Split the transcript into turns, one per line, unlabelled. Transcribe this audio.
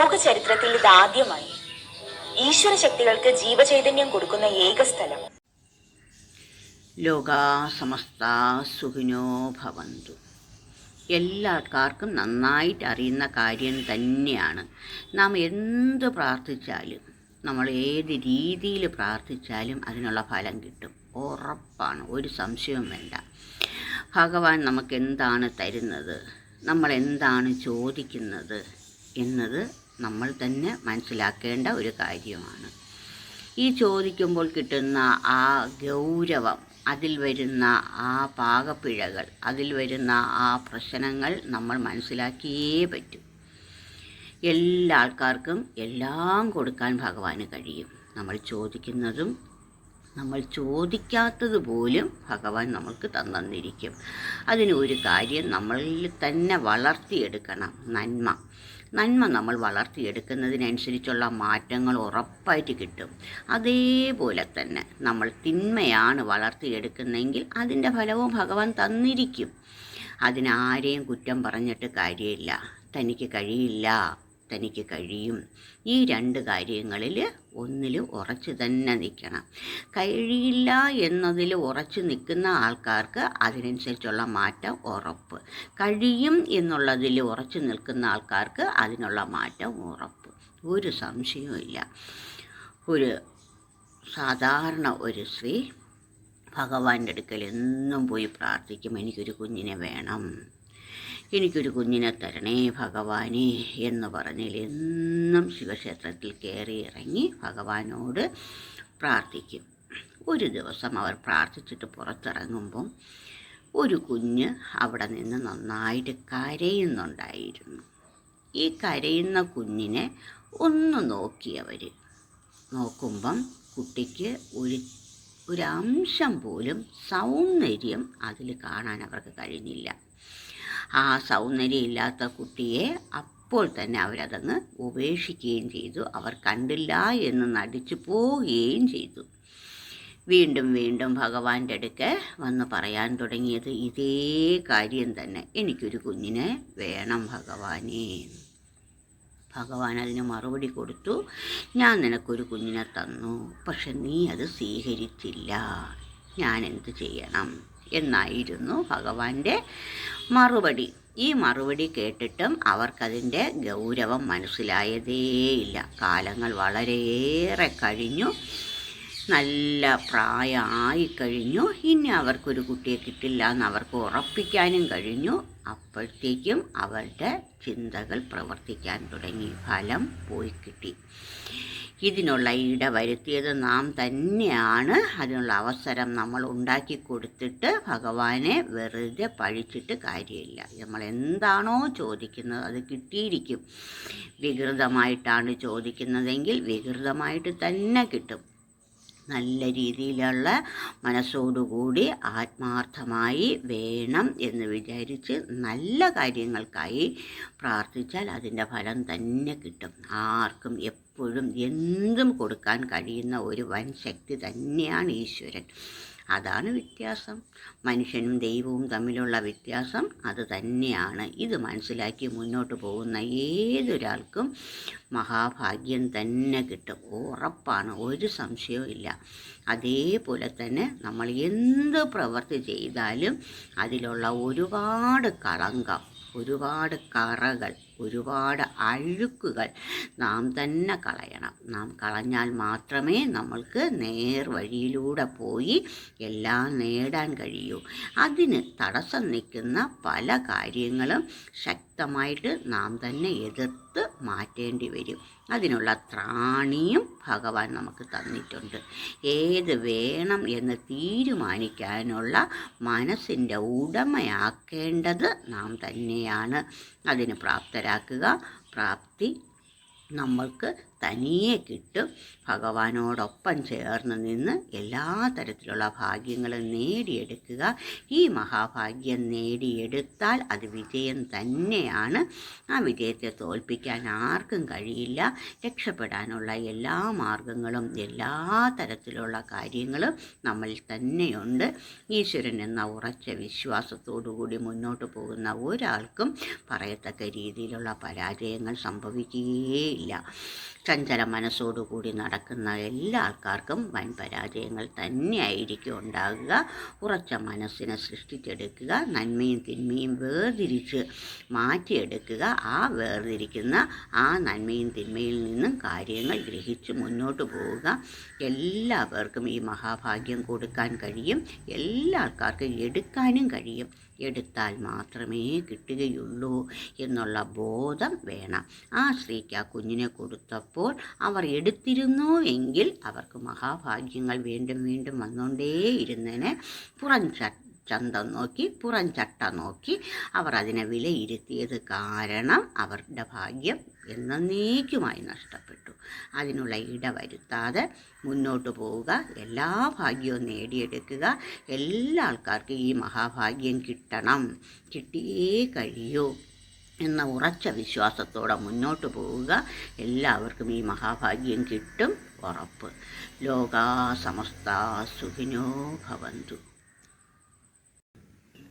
ലോക ചരിത്രത്തിൽ ഇത് ആദ്യമായി. ഈശ്വര ശക്തികൾക്ക് ജീവചൈതന്യം കൊടുക്കുന്ന ഏക സ്ഥലം.
ലോകാ സമസ്ത സുഖിനോ ഭവന്തു. എല്ലാവർക്കും നന്നായിട്ട് അറിയുന്ന കാര്യം തന്നെയാണ്. നാം എന്ത് പ്രാർത്ഥിച്ചാലും നമ്മൾ ഏത് രീതിയിൽ പ്രാർത്ഥിച്ചാലും അതിനുള്ള ഫലം കിട്ടും. ഉറപ്പാണ് ഒരു സംശയവും വേണ്ട. ഭഗവാൻ നമുക്ക് എന്താണ് തരുന്നത്? നമ്മൾ എന്താണ് ചോദിക്കുന്നത്? എന്നത് നമ്മൾ തന്നെ മനസ്സിലാക്കേണ്ട ഒരു കാര്യമാണ്. ഈ ചോദിക്കുമ്പോൾ കിട്ടുന്ന ആ ഗൗരവം അതിൽ വരുന്ന ആ പാകപ്പിഴകൾ അതിൽ വരുന്ന ആ പ്രശ്നങ്ങൾ നമ്മൾ മനസ്സിലാക്കിയേ പറ്റൂ. എല്ലാ ആൾക്കാർക്കും എല്ലാം കൊടുക്കാൻ ഭഗവാന് കഴിയും. നമ്മൾ ചോദിക്കുന്നതും നമ്മൾ ചോദിക്കാത്തത് പോലും ഭഗവാൻ നമ്മൾക്ക് തന്നിരിക്കും അതിന് ഒരു കാര്യം നമ്മളിൽ തന്നെ വളർത്തിയെടുക്കണം. നന്മ. നന്മ നമ്മൾ വളർത്തിയെടുക്കുന്നതിനനുസരിച്ചുള്ള മാറ്റങ്ങൾ ഉറപ്പായിട്ട് കിട്ടും. അതേപോലെ തന്നെ നമ്മൾ തിന്മയാണ് വളർത്തിയെടുക്കുന്നതെങ്കിൽ അതിന്റെ ഫലവും ഭഗവാൻ തന്നിരിക്കും. അതിനാരെയും കുറ്റം പറഞ്ഞിട്ട് കാര്യമില്ല. തനിക്ക് കഴിയില്ല. തനിക്ക് കഴിയും. ഈ രണ്ട് കാര്യങ്ങളിൽ ഒന്നിൽ ഉറച്ചു തന്നെ നിൽക്കണം. കഴിയില്ല എന്നതിൽ ഉറച്ചു നിൽക്കുന്ന ആൾക്കാർക്ക് അതിനനുസരിച്ചുള്ള മാറ്റം ഉറപ്പ്. കഴിയും എന്നുള്ളതിൽ ഉറച്ചു നിൽക്കുന്ന ആൾക്കാർക്ക് അതിനുള്ള മാറ്റം ഉറപ്പ്. ഒരു സംശയവുമില്ല ഒരു സാധാരണ ഒരു സ്ത്രീ ഭഗവാന്റെ അടുക്കൽ എന്നും പോയി പ്രാർത്ഥിക്കും എനിക്കൊരു കുഞ്ഞിനെ വേണം. എനിക്കൊരു കുഞ്ഞിനെ തരണേ ഭഗവാനെ എന്ന് പറഞ്ഞാൽ എന്നും ശിവക്ഷേത്രത്തിൽ കയറി ഇറങ്ങി ഭഗവാനോട് പ്രാർത്ഥിക്കും. ഒരു ദിവസം അവർ പ്രാർത്ഥിച്ചിട്ട് പുറത്തിറങ്ങുമ്പം ഒരു കുഞ്ഞ് അവിടെ നിന്ന് നന്നായിട്ട് കരയുന്നുണ്ടായിരുന്നു. ഈ കരയുന്ന കുഞ്ഞിനെ ഒന്ന് നോക്കിയവർ നോക്കുമ്പം കുട്ടിക്ക് ഒരു ഒരംശം പോലും സൗന്ദര്യം അതിൽ കാണാൻ അവർക്ക് കഴിഞ്ഞില്ല. ആ സൗന്ദര്യമില്ലാത്ത കുട്ടിയെ അപ്പോൾ തന്നെ അവരതങ്ങ് ഉപേക്ഷിക്കുകയും ചെയ്തു. അവർ കണ്ടില്ല എന്ന് നടിച്ചു പോവുകയും ചെയ്തു. വീണ്ടും വീണ്ടും ഭഗവാന്റെ അടുക്ക് വന്ന് പറയാൻ തുടങ്ങിയത് ഇതേ കാര്യം തന്നെ. എനിക്കൊരു കുഞ്ഞിനെ വേണം ഭഗവാനെ. ഭഗവാൻ അതിന് മറുപടി കൊടുത്തു. ഞാൻ നിനക്കൊരു കുഞ്ഞിനെ തന്നു. പക്ഷെ നീ അത് സ്വീകരിച്ചില്ല. ഞാൻ എന്ത് ചെയ്യണം? എന്നായിരുന്നു ഭഗവാന്റെ മറുപടി. ഈ മറുപടി കേട്ടിട്ടും അവർക്കതിന്റെ ഗൗരവം മനസ്സിലായതേയില്ല കാലങ്ങൾ വളരെയേറെ കഴിഞ്ഞു. നല്ല പ്രായമായി കഴിഞ്ഞു ഇനി അവർക്കൊരു കുട്ടിയെ കിട്ടില്ല എന്ന് അവർക്ക് ഉറപ്പിക്കാനും കഴിഞ്ഞു. അപ്പോഴത്തേക്കും അവരുടെ ചിന്തകൾ പ്രവർത്തിക്കാൻ തുടങ്ങി. ഫലം പോയി കിട്ടി. ഇതിനുള്ള ഇട വരുത്തിയത് നാം തന്നെയാണ്. അതിനുള്ള അവസരം നമ്മൾ ഉണ്ടാക്കി കൊടുത്തിട്ട് ഭഗവാനെ വെറുതെ പഴിച്ചിട്ട് കാര്യമില്ല. നമ്മൾ എന്താണോ ചോദിക്കുന്നത് അത് കിട്ടിയിരിക്കും. വികൃതമായിട്ടാണ് ചോദിക്കുന്നതെങ്കിൽ വികൃതമായിട്ട് തന്നെ കിട്ടും. നല്ല രീതിയിലുള്ള മനസ്സോടുകൂടി ആത്മാർത്ഥമായി വേണം എന്ന് വിചാരിച്ച് നല്ല കാര്യങ്ങൾക്കായി പ്രാർത്ഥിച്ചാൽ അതിന്റെ ഫലം തന്നെ കിട്ടും. ആർക്കും എപ്പോഴും എന്തും കൊടുക്കാൻ കഴിയുന്ന ഒരു വൻ ശക്തി തന്നെയാണ് ഈശ്വരൻ. അതാണ് വ്യത്യാസം. മനുഷ്യനും ദൈവവും തമ്മിലുള്ള വ്യത്യാസം അത് തന്നെയാണ്. ഇത് മനസ്സിലാക്കി മുന്നോട്ട് പോകുന്ന ഏതൊരാൾക്കും മഹാഭാഗ്യം തന്നെ കിട്ടും. ഉറപ്പാണ് ഒരു സംശയവും ഇല്ല. അതേപോലെ തന്നെ നമ്മൾ എന്ത് പ്രവൃത്തി ചെയ്താലും അതിലുള്ള ഒരുപാട് കളങ്കം ഒരുപാട് കറകൾ ഒരുപാട് അഴുക്കുകൾ നാം തന്നെ കളയണം. നാം കളഞ്ഞാൽ മാത്രമേ നമ്മൾക്ക് നേർവഴിയിലൂടെ പോയി എല്ലാം നേടാൻ കഴിയൂ. അതിന് തടസ്സം നിൽക്കുന്ന പല കാര്യങ്ങളും ശക്തമായിട്ട് നാം തന്നെ എതിർത്ത് മാറ്റേണ്ടി വരും. അതിനുള്ള ത്രാണിയും ഭഗവാൻ നമുക്ക് തന്നിട്ടുണ്ട്. ഏത് വേണം എന്ന് തീരുമാനിക്കാനുള്ള മനസ്സിന്റെ ഉടമയാക്കേണ്ടത് നാം തന്നെയാണ്. അതിന് പ്രാപ്തരാക്കുക പ്രാപ്തി നമ്മൾക്ക് തനിയെ കിട്ടും. ഭഗവാനോടൊപ്പം ചേർന്ന് നിന്ന് എല്ലാ തരത്തിലുള്ള ഭാഗ്യങ്ങളും നേടിയെടുക്കുക. ഈ മഹാഭാഗ്യം നേടിയെടുത്താൽ അത് വിജയം തന്നെയാണ്. ആ വിജയത്തെ തോൽപ്പിക്കാൻ ആർക്കും കഴിയില്ല. രക്ഷപ്പെടാനുള്ള എല്ലാ മാർഗങ്ങളും എല്ലാ തരത്തിലുള്ള കാര്യങ്ങളും നമ്മൾ തന്നെയുണ്ട്. ഈശ്വരൻ എന്ന ഉറച്ച വിശ്വാസത്തോടുകൂടി മുന്നോട്ട് പോകുന്ന ഒരാൾക്കും പറയത്തക്ക രീതിയിലുള്ള പരാജയങ്ങൾ സംഭവിക്കുകയേയില്ല ചഞ്ചല മനസ്സോടുകൂടി നടക്കുന്ന എല്ലാ ആൾക്കാർക്കും വൻ പരാജയങ്ങൾ തന്നെയായിരിക്കും ഉണ്ടാകുക. ഉറച്ച മനസ്സിനെ സൃഷ്ടിച്ചെടുക്കുക നന്മയും തിന്മയും വേർതിരിച്ച് മാറ്റിയെടുക്കുക. ആ വേർതിരിക്കുന്ന ആ നന്മയും തിന്മയിൽ നിന്നും കാര്യങ്ങൾ ഗ്രഹിച്ച് മുന്നോട്ട് പോവുക. എല്ലാവർക്കും ഈ മഹാഭാഗ്യം കൊടുക്കാൻ കഴിയും. എല്ലാ ആൾക്കാർക്കും എടുക്കാനും കഴിയും. എടുത്താൽ മാത്രമേ കിട്ടുകയുള്ളൂ എന്നുള്ള ബോധം വേണം. ആ സ്ത്രീക്ക് ആ കുഞ്ഞിനെ കൊടുത്തപ്പോൾ അവർ എടുത്തിരുന്നു എങ്കിൽ അവർക്ക് മഹാഭാഗ്യങ്ങൾ വീണ്ടും വീണ്ടും വന്നുകൊണ്ടേയിരുന്നതിന് പുറംച ചന്തം നോക്കി പുറം ചട്ട നോക്കി അവർ അതിനെ വിലയിരുത്തിയത് കാരണം അവരുടെ ഭാഗ്യം എന്നേക്കുമായി നഷ്ടപ്പെട്ടു. അതിനുള്ള ഇട വരുത്താതെ മുന്നോട്ട് പോവുക എല്ലാ ഭാഗ്യവും നേടിയെടുക്കുക എല്ലാ ആൾക്കാർക്കും ഈ മഹാഭാഗ്യം കിട്ടണം കിട്ടിയേ കഴിയൂ എന്ന ഉറച്ച വിശ്വാസത്തോടെ മുന്നോട്ട് പോവുക എല്ലാവർക്കും ഈ മഹാഭാഗ്യം കിട്ടും ഉറപ്പ്. ലോകാ സമസ്ത സുഖിനോ ഭവന്തു.